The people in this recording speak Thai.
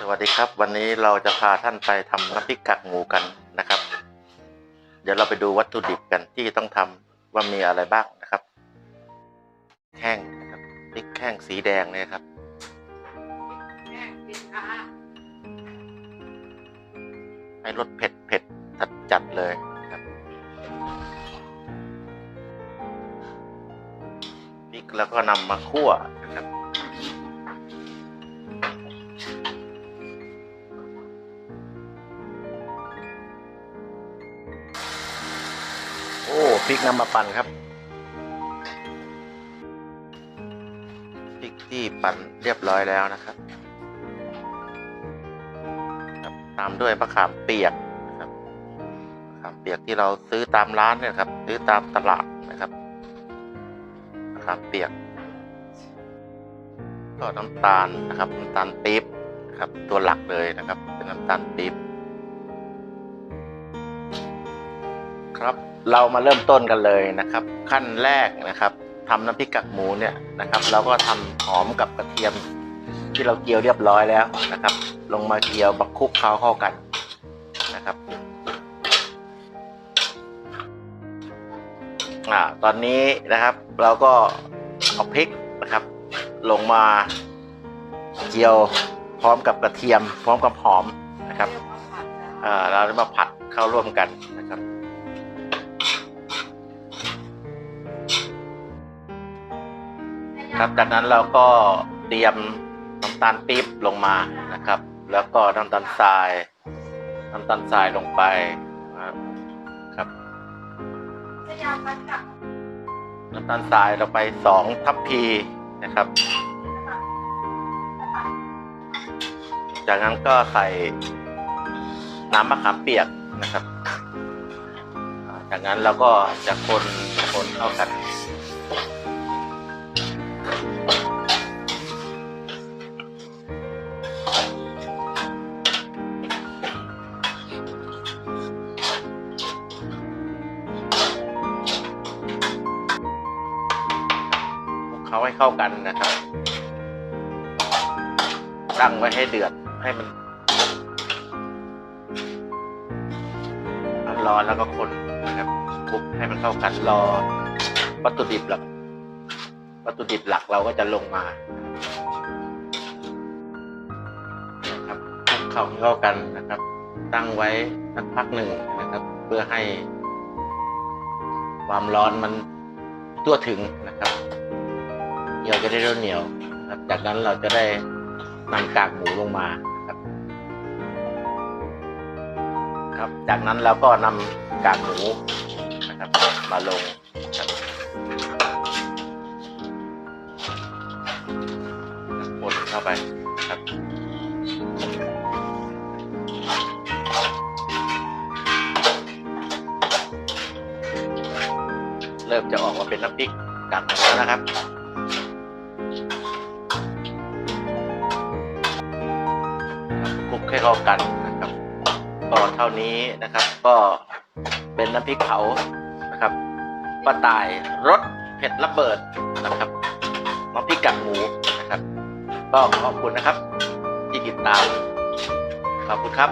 สวัสดีครับวันนี้เราจะพาท่านไปทำน้ำพริกกากหมูกันนะครับ เดี๋ยวเราไปดูวัตถุดิบกันที่ต้องทำว่ามีอะไรบ้างนะครับแห้งนะครับพริกแห้งสีแดงเนี่ยครับให้รสเผ็ดเผ็ดจัดจัดเลยนะครับพริกแล้วก็นำมาคั่วนะครับ พริกนำมาปั่นครับพริกที่ปั่นเรียบร้อยแล้วนะครับ ตามด้วยมะขามเปียกนะครับมะขามเปียกที่เราซื้อตามร้านเนี่ยครับซื้อตามตลาดนะครับมะขามเปียกก็น้ำตาลนะครับน้ำตาลปี๊บครับตัวหลักเลยนะครับ เป็นน้ำตาลปี๊บ ครับ เรามาเริ่มต้นกันเลยนะครับ ขั้นแรกนะครับทำน้ำพริกกากหมูเนี่ยนะครับ เราก็ทำหอมกับกระเทียม ที่เราเจียวเรียบร้อยแล้วนะครับ ลงมาเจียวบักคุกเคล้าเข้ากันนะครับอ่าตอนนี้นะครับเราก็เอาพริกนะครับ ลงมาเจียวพร้อมกับกระเทียม พร้อมกับหอมนะครับอ่าเราจะมาผัดเข้าร่วมกันนะครับ ครับจากนั้นเราก็เตรียมน้ำตาลปี๊บลงมานะครับ แล้วก็น้ำตาลทรายน้ำตาลทรายลงไปนะครับครับน้ำตาลทรายเราไปสองทัพพีนะครับ จากนั้นก็ใส่น้ำมะขามเปียกนะครับ จากนั้นเราก็จะคนคนเข้ากัน ให้เข้ากันนะครับ ตั้งไว้ให้เดือดให้มันร้อนแล้วก็คนนะครับคลุกให้มันเข้ากันรอวัตถุดิบหลักวัตถุดิบหลักเราก็จะลงมานะครับคลุกเข้าให้เข้ากันนะครับ ตั้งไว้สักพักหนึ่งนะครับ เพื่อให้ความร้อนมันทั่วถึงนะครับ กี๊ยวจะได้เหนียวครับจากนั้นเราจะได้นำกากหมูลงมาครับ ครับ จากนั้นเราก็นำกากหมูนะครับมาลงครับคนเข้าไปครับเริ่มจะออกมาเป็นน้ำพริกกากหมูแล้วนะครับ ให้เข้ากันนะครับก็เท่านี้นะครับ ก็เป็นน้ำพริกเผานะครับป้าตายรสเผ็ดระเบิดนะครับน้ำพริกกับหมูนะครับ ก็ขอบคุณนะครับที่ติดตามขอบคุณครับ